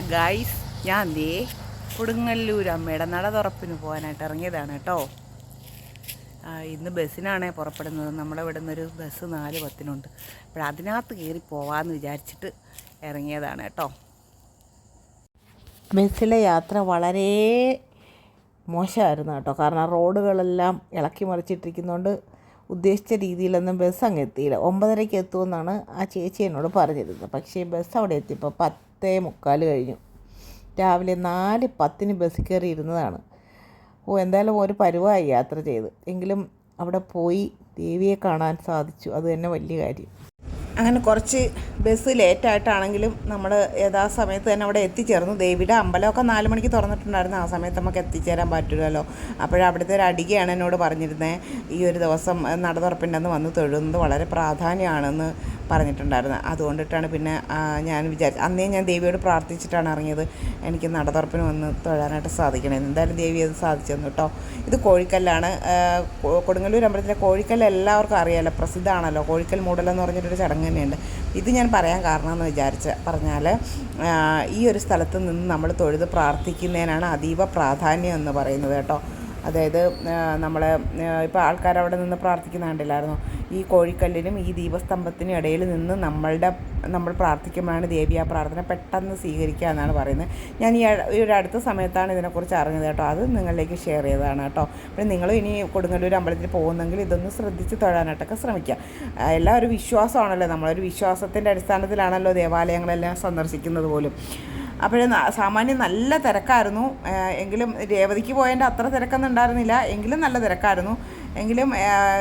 Guys ഞാൻ ദേ കൊടുങ്ങല്ലൂർ അമ്മയുടെ നട തുറപ്പിന് പോകാനായിട്ട് ഇറങ്ങിയതാണ് കേട്ടോ. ഇന്ന് ബസ്സിനാണേ പുറപ്പെടുന്നത്. നമ്മുടെ ഇവിടെ നിന്നൊരു ബസ് നാല് പത്തിനുണ്ട്. അപ്പോൾ അതിനകത്ത് കയറി പോവാമെന്ന് വിചാരിച്ചിട്ട് ഇറങ്ങിയതാണ് കേട്ടോ. ബസ്സിലെ യാത്ര വളരെ മോശമായിരുന്നു കേട്ടോ. കാരണം റോഡുകളെല്ലാം ഇളക്കി മറിച്ചിട്ടിരിക്കുന്നതുകൊണ്ട് ഉദ്ദേശിച്ച രീതിയിലൊന്നും ബസ് അങ്ങ് എത്തിയില്ല. ഒമ്പതരയ്ക്ക് എത്തുമെന്നാണ് ആ ചേച്ചി എന്നോട് പറഞ്ഞിരുന്നത്. പക്ഷേ ബസ് അവിടെ എത്തിയപ്പോൾ പത്തേ മുക്കാൽ കഴിഞ്ഞു. രാവിലെ നാല് പത്തിന് ബസ് കയറി ഇരുന്നതാണ്. ഓ എന്തായാലും ഒരു പരുവായി യാത്ര ചെയ്ത്. എങ്കിലും അവിടെ പോയി ദേവിയെ കാണാൻ സാധിച്ചു. അത് തന്നെ വലിയ കാര്യം. അങ്ങനെ കുറച്ച് ബസ് ലേറ്റായിട്ടാണെങ്കിലും നമ്മൾ യഥാസമയത്ത് തന്നെ അവിടെ എത്തിച്ചേർന്നു. ദേവിയുടെ അമ്പലമൊക്കെ നാല് മണിക്ക് തുറന്നിട്ടുണ്ടായിരുന്നു. ആ സമയത്ത് നമുക്ക് എത്തിച്ചേരാൻ പറ്റില്ലല്ലോ. അപ്പോഴവിടുത്തെ ഒരു അടികയാണ് എന്നോട് പറഞ്ഞിരുന്നത് ഈ ഒരു ദിവസം നട തുറപ്പിന്റെന്ന് വന്ന് തൊഴുന്നത് വളരെ പ്രാധാന്യമാണെന്ന് പറഞ്ഞിട്ടുണ്ടായിരുന്നു. അതുകൊണ്ടിട്ടാണ് പിന്നെ ഞാൻ വിചാരിച്ചു അന്നേ ഞാൻ ദേവിയോട് പ്രാർത്ഥിച്ചിട്ടാണ് ഇറങ്ങിയത്. എനിക്ക് നട തുറപ്പിന് വന്ന് തൊഴാനായിട്ട് സാധിക്കണേ. എന്തായാലും ദേവി അത് സാധിച്ചു തന്നു കേട്ടോ ഇത് കോഴിക്കല്ലാണ്. കൊടുങ്ങല്ലൂർ അമ്പലത്തിലെ കോഴിക്കല്ല് എല്ലാവർക്കും അറിയാമല്ലോ പ്രസിദ്ധമാണല്ലോ കോഴിക്കൽ മൂടലെന്ന് പറഞ്ഞിട്ടൊരു ചടങ്ങ് തന്നെയുണ്ട് ഇത് ഞാൻ പറയാൻ കാരണമെന്ന് വിചാരിച്ച് പറഞ്ഞാൽ ഈ ഒരു സ്ഥലത്ത് നിന്ന് നമ്മൾ തൊഴുത് പ്രാർത്ഥിക്കുന്നതിനാണ് അതീവ പ്രാധാന്യം എന്ന് പറയുന്നത് കേട്ടോ. അതായത് നമ്മൾ ഇപ്പോൾ ആൾക്കാർ അവിടെ നിന്ന് പ്രാർത്ഥിക്കുന്ന കണ്ടില്ലായിരുന്നു? ഈ കോഴിക്കല്ലിനും ഈ ദീപസ്തംഭത്തിനും ഇടയിൽ നിന്ന് നമ്മളുടെ നമ്മൾ പ്രാർത്ഥിക്കുമ്പോഴാണ് ദേവി ആ പ്രാർത്ഥന പെട്ടെന്ന് സ്വീകരിക്കുക എന്നാണ് പറയുന്നത്. ഞാൻ ഈ ഒരു അടുത്ത സമയത്താണ് ഇതിനെക്കുറിച്ച് അറിഞ്ഞത് കേട്ടോ. അത് നിങ്ങളിലേക്ക് ഷെയർ ചെയ്തതാണ് കേട്ടോ. അപ്പോൾ നിങ്ങളും ഇനി കൊടുങ്ങല്ലൂർ അമ്പലത്തിൽ പോകുന്നെങ്കിൽ ഇതൊന്ന് ശ്രദ്ധിച്ച് തൊഴാനായിട്ടൊക്കെ ശ്രമിക്കുക. എല്ലാം ഒരു വിശ്വാസമാണല്ലോ. നമ്മളൊരു വിശ്വാസത്തിന്റെ അടിസ്ഥാനത്തിലാണല്ലോ ദേവാലയങ്ങളെല്ലാം സന്ദർശിക്കുന്നത് പോലും. അപ്പോൾ സാമാന്യം നല്ല തിരക്കായിരുന്നു. എങ്കിലും രേവതിക്ക് പോയതിന്റെ അത്ര തിരക്കൊന്നും ഉണ്ടായിരുന്നില്ല. എങ്കിലും നല്ല തിരക്കായിരുന്നു. എങ്കിലും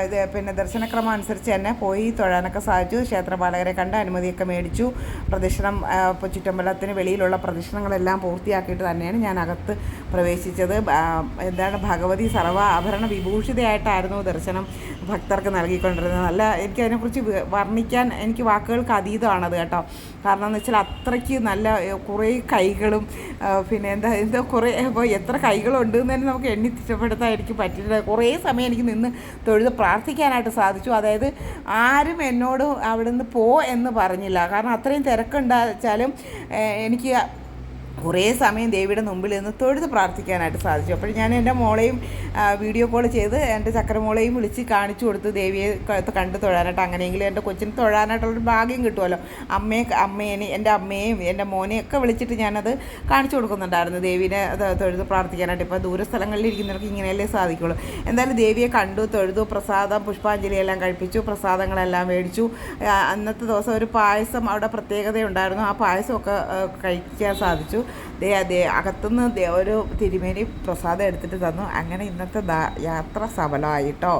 ഇത് പിന്നെ ദർശനക്രമം അനുസരിച്ച് തന്നെ പോയി തൊഴാനൊക്കെ സാധിച്ചു. ക്ഷേത്രപാലകരെ കണ്ട് അനുമതിയൊക്കെ മേടിച്ചു. പ്രദക്ഷിണം ചുറ്റമ്പലത്തിന് വെളിയിലുള്ള പ്രദക്ഷിണങ്ങളെല്ലാം പൂർത്തിയാക്കിയിട്ട് തന്നെയാണ് ഞാൻ അകത്ത് പ്രവേശിച്ചത് എന്താണ് ഭഗവതി സർവ ആഭരണ വിഭൂഷിതയായിട്ടായിരുന്നു ദർശനം ഭക്തർക്ക് നൽകിക്കൊണ്ടിരുന്നത്. നല്ല എനിക്ക് അതിനെക്കുറിച്ച് വർണിക്കാൻ എനിക്ക് വാക്കുകൾക്ക് അതീതമാണത് കേട്ടോ. കാരണം എന്ന് വെച്ചാൽ അത്രയ്ക്ക് നല്ല കുറേ കൈകളും പിന്നെ എന്താ എന്താ കുറേ ഇപ്പോൾ എത്ര കൈകളുണ്ട് എന്ന് തന്നെ നമുക്ക് എണ്ണി തിട്ടപ്പെടുത്താൻ എനിക്ക് പറ്റില്ല. കുറേ സമയം എനിക്ക് നിന്ന് തൊഴുത് പ്രാർത്ഥിക്കാനായിട്ട് സാധിച്ചു. അതായത് ആരും എന്നോട് അവിടെ നിന്ന് പോ എന്ന് പറഞ്ഞില്ല. കാരണം അത്രയും തിരക്കുണ്ടാച്ചാലും എനിക്ക് കുറേ സമയം ദേവിയുടെ മുമ്പിൽ നിന്ന് തൊഴുത് പ്രാർത്ഥിക്കാനായിട്ട് സാധിച്ചു. അപ്പോൾ ഞാൻ എന്റെ മോളെയും വീഡിയോ കോൾ ചെയ്ത് എന്റെ ചക്രമോളെയും വിളിച്ച് കാണിച്ചു കൊടുത്ത് ദേവിയെ കണ്ട് തൊഴാനായിട്ട്. അങ്ങനെയെങ്കിലും എന്റെ കൊച്ചിന് തൊഴാനായിട്ടുള്ളൊരു ഭാഗ്യം കിട്ടുമല്ലോ. അമ്മയെ അമ്മേനെ എന്റെ അമ്മയെയും എന്റെ മോനെയും ഒക്കെ വിളിച്ചിട്ട് ഞാനത് കാണിച്ചു കൊടുക്കുന്നുണ്ടായിരുന്നു ദേവിനെ തൊഴുത് പ്രാർത്ഥിക്കാനായിട്ട്. ഇപ്പോൾ ദൂര സ്ഥലങ്ങളിൽ ഇരിക്കുന്നവർക്ക് ഇങ്ങനെയല്ലേ സാധിക്കുള്ളൂ. എന്തായാലും ദേവിയെ കണ്ടു തൊഴുതു പ്രസാദം പുഷ്പാഞ്ജലി എല്ലാം കഴിപ്പിച്ചു പ്രസാദങ്ങളെല്ലാം മേടിച്ചു. അന്നത്തെ ദിവസം ഒരു പായസം അവിടെ പ്രത്യേകതയുണ്ടായിരുന്നു. ആ പായസമൊക്കെ കഴിക്കാൻ സാധിച്ചു. ദേ അതേ അകത്തുനിന്ന് ദേ ഒരു തിരുമേനി പ്രസാദം എടുത്തിട്ട് തന്നു. അങ്ങനെ ഇന്നത്തെ യാത്ര സഫലമായിട്ടോ?